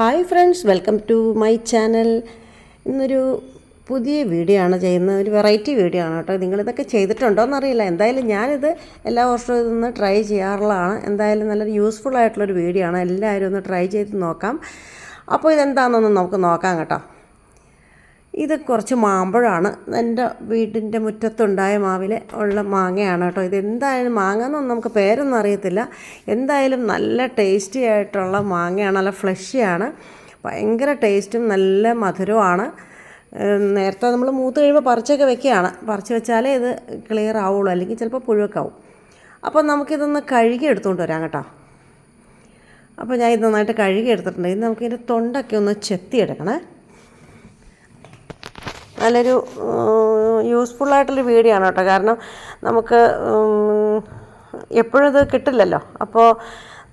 Hi friends welcome to my channel. ഇന്നൊരു പുതിയ video ആണ് ചെയ്യുന്നത്. ഒരു വെറൈറ്റി വീഡിയോ ആണ് കേട്ടോ. നിങ്ങളിതൊക്കെ ചെയ്തിട്ടുണ്ടോ എന്നറിയില്ല എന്തായാലും ഞാനിത് എല്ലാ വർഷവും ഇതൊന്ന് ട്രൈ ചെയ്യാറുള്ളതാണ്. എന്തായാലും നല്ലൊരു യൂസ്ഫുൾ ആയിട്ടുള്ളൊരു വീഡിയോ ആണ്. എല്ലാവരും ഒന്ന് ട്രൈ ചെയ്ത് നോക്കാം. അപ്പോൾ ഇതെന്താണെന്നൊന്ന് നമുക്ക് നോക്കാം കേട്ടോ. ഇത് കുറച്ച് മാമ്പഴമാണ് എന്റെ വീടിന്റെ മുറ്റത്തുണ്ടായ മാവിലെ ഉള്ള മാങ്ങയാണ് കേട്ടോ. ഇത് എന്തായാലും മാങ്ങ എന്നൊന്നും നമുക്ക് പേരൊന്നും അറിയത്തില്ല. എന്തായാലും നല്ല ടേസ്റ്റി ആയിട്ടുള്ള മാങ്ങയാണ്. നല്ല ഫ്ലഷിയാണ് ഭയങ്കര ടേസ്റ്റും നല്ല മധുരവുമാണ് നേരത്തെ നമ്മൾ മൂത്ത് കഴിയുമ്പോൾ പറിച്ചൊക്കെ വെക്കുകയാണ്. പറിച്ച് വെച്ചാലേ ഇത് ക്ലിയർ ആവുള്ളൂ. അല്ലെങ്കിൽ ചിലപ്പോൾ പുഴുവൊക്കെ ആവും. അപ്പോൾ നമുക്കിതൊന്ന് കഴുകി എടുത്തുകൊണ്ട് വരാം കേട്ടോ. അപ്പോൾ ഞാൻ ഇത് നന്നായിട്ട് കഴുകി എടുത്തിട്ടുണ്ട്. ഇത് നമുക്കിതിന്റെ തൊണ്ടൊക്കെ ഒന്ന് ചെത്തിയെടുക്കണേ. നല്ലൊരു യൂസ്ഫുൾ ആയിട്ടുള്ള വീഡിയോ ആണ് കേട്ടോ. കാരണം നമുക്ക് എപ്പോഴും ഇത് കിട്ടില്ലല്ലോ. അപ്പോൾ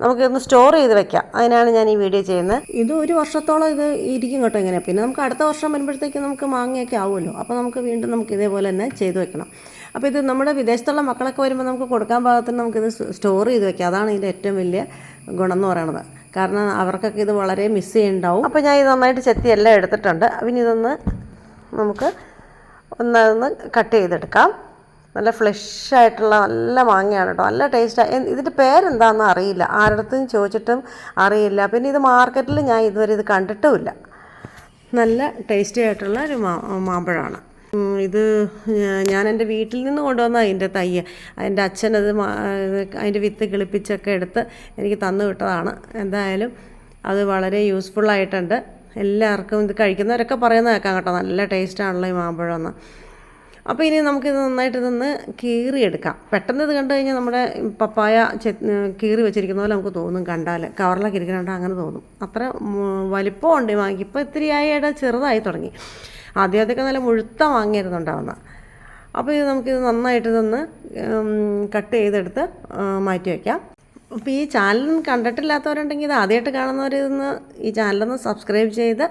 നമുക്കിതൊന്ന് സ്റ്റോർ ചെയ്ത് വെക്കാം. അതിനാണ് ഞാൻ ഈ വീഡിയോ ചെയ്യുന്നത്. ഇത് ഒരു വർഷത്തോളം ഇത് ഇരിക്കും കേട്ടോ ഇങ്ങനെ. പിന്നെ നമുക്ക് അടുത്ത വർഷം വരുമ്പോഴത്തേക്ക് നമുക്ക് മാങ്ങയൊക്കെ ആവുമല്ലോ. അപ്പോൾ നമുക്ക് വീണ്ടും നമുക്ക് ഇതേപോലെ തന്നെ ചെയ്ത് വെക്കണം. അപ്പോൾ ഇത് നമ്മുടെ വിദേശത്തുള്ള മക്കളൊക്കെ വരുമ്പോൾ നമുക്ക് കൊടുക്കാൻ പാകത്തിന് നമുക്കിത് സ്റ്റോർ ചെയ്ത് വെക്കാം. അതാണ് ഇതിന്റെ ഏറ്റവും വലിയ ഗുണം എന്ന് പറയുന്നത്. കാരണം അവർക്കൊക്കെ ഇത് വളരെ മിസ് ചെയ്യുന്നുണ്ടാവും. അപ്പോൾ ഞാൻ ഇത് നന്നായിട്ട് ചെത്തി എല്ലാം എടുത്തിട്ടുണ്ട്. പിന്നെ ഇതൊന്ന് നമുക്ക് ഒന്നൊന്ന് കട്ട് ചെയ്തെടുക്കാം. നല്ല ഫ്ലഷ് ആയിട്ടുള്ള നല്ല മാങ്ങയാണ് കേട്ടോ നല്ല ടേസ്റ്റ് ഇതിന്റെ പേരെന്താണെന്ന് അറിയില്ല. ആരുടെ ചോദിച്ചിട്ടും അറിയില്ല. പിന്നെ ഇത് മാർക്കറ്റിൽ ഞാൻ ഇതുവരെ ഇത് കണ്ടിട്ടുമില്ല. നല്ല ടേസ്റ്റി ആയിട്ടുള്ള ഒരു മാമ്പഴമാണ് ഇത് ഞാൻ എന്റെ വീട്ടിൽ നിന്ന് കൊണ്ടുവന്ന അതിന്റെ തയ്യ. എന്റെ അച്ഛനത് അതിന്റെ വിത്ത് കിളിപ്പിച്ചൊക്കെ എടുത്ത് എനിക്ക് തന്നു വിട്ടതാണ്. എന്തായാലും അത് വളരെ യൂസ്ഫുള്ളായിട്ടുണ്ട് എല്ലാവർക്കും ഇത് കഴിക്കുന്നവരൊക്കെ പറയുന്ന കേൾക്കാം കേട്ടോ. നല്ല ടേസ്റ്റാണല്ലോ ഈ മാമ്പഴം എന്ന്. അപ്പോൾ ഇനി നമുക്കിത് നന്നായിട്ട് ഇതൊന്ന് കീറിയെടുക്കാം പെട്ടെന്ന് ഇത് കണ്ടു കഴിഞ്ഞാൽ നമ്മുടെ പപ്പായ ചെ കീറി വെച്ചിരിക്കുന്ന പോലെ നമുക്ക് തോന്നും കണ്ടാൽ. കവറിലൊക്കെ ഇരിക്കണ അങ്ങനെ തോന്നും. അത്ര വലിപ്പമുണ്ട് ഈ മാങ്ങ. ഇപ്പോൾ ഇത്തിരി ആയിടെ ചെറുതായി തുടങ്ങി. ആദ്യം ആദ്യമൊക്കെ നല്ല മുഴുത്ത വാങ്ങിയിരുന്നുണ്ടാവുന്ന അപ്പോൾ ഇത് നമുക്കിത് നന്നായിട്ട് ഇതൊന്ന് കട്ട് ചെയ്തെടുത്ത് മാറ്റി വയ്ക്കാം അപ്പോൾ ഈ ചാനൽ കണ്ടിട്ടില്ലാത്തവരുണ്ടെങ്കിൽ ഇത് ആദ്യമായിട്ട് കാണുന്നവരിതൊന്ന് ഈ ചാനലൊന്ന് സബ്സ്ക്രൈബ് ചെയ്ത്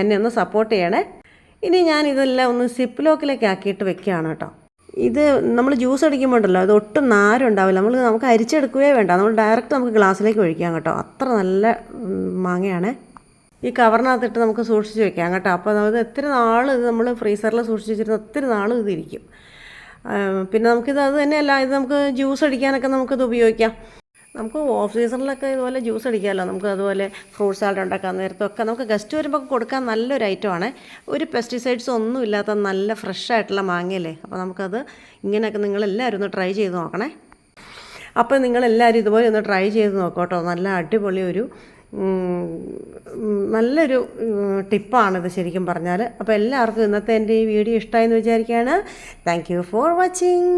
എന്നെ ഒന്ന് സപ്പോർട്ട് ചെയ്യണേ. ഇനി ഞാൻ ഇതെല്ലാം ഒന്ന് സിപ്പ് ലോക്കിലേക്ക് ആക്കിയിട്ട് വെക്കുകയാണ് കേട്ടോ. ഇത് നമ്മൾ ജ്യൂസ് അടിക്കുമ്പോൾ ഉണ്ടല്ലോ ഇത് ഒട്ടും നാരുണ്ടാവില്ല നമ്മൾ നമുക്ക് അരിച്ചെടുക്കുകയേ വേണ്ട. നമ്മൾ ഡയറക്റ്റ് നമുക്ക് ഗ്ലാസ്സിലേക്ക് ഒഴിക്കാം കേട്ടോ. അത്ര നല്ല മാങ്ങയാണ്. ഈ കവറിനകത്തിട്ട് നമുക്ക് സൂക്ഷിച്ച് വെക്കാം കേട്ടോ. അപ്പോൾ അത് എത്ര നാൾ ഇത് നമ്മൾ ഫ്രീസറിൽ സൂക്ഷിച്ച് വെച്ചിരുന്ന ഒത്തിരി നാൾ ഇതിരിക്കും പിന്നെ നമുക്കിത് അത് തന്നെയല്ല ഇത് നമുക്ക് ജ്യൂസ് അടിക്കാനൊക്കെ നമുക്കിത് ഉപയോഗിക്കാം. നമുക്ക് ഓഫ് സീസണിലൊക്കെ ഇതുപോലെ ജ്യൂസ് അടിക്കാമല്ലോ നമുക്ക് അതുപോലെ ഫ്രൂട്ട് സാലഡ് ഉണ്ടാക്കാൻ നേരത്തൊക്കെ നമുക്ക് ഗസ്റ്റ് വരുമ്പോൾ കൊടുക്കാൻ നല്ലൊരു ഐറ്റമാണ് ഒരു പെസ്റ്റിസൈഡ്സ് ഒന്നും ഇല്ലാത്ത നല്ല ഫ്രഷ് ആയിട്ടുള്ള മാങ്ങയല്ലേ? അപ്പോൾ നമുക്കത് ഇങ്ങനെയൊക്കെ നിങ്ങളെല്ലാവരും ഒന്ന് ട്രൈ ചെയ്ത് നോക്കണേ. അപ്പോൾ നിങ്ങളെല്ലാവരും ഇതുപോലെ ഒന്ന് ട്രൈ ചെയ്ത് നോക്കോട്ടോ. നല്ല അടിപൊളി ഒരു നല്ലൊരു ടിപ്പാണിത് ശരിക്കും പറഞ്ഞാൽ അപ്പോൾ എല്ലാവർക്കും ഇന്നത്തെ എന്റെ ഈ വീഡിയോ ഇഷ്ടമായെന്ന് വിചാരിക്കുകയാണ്. Thank you for watching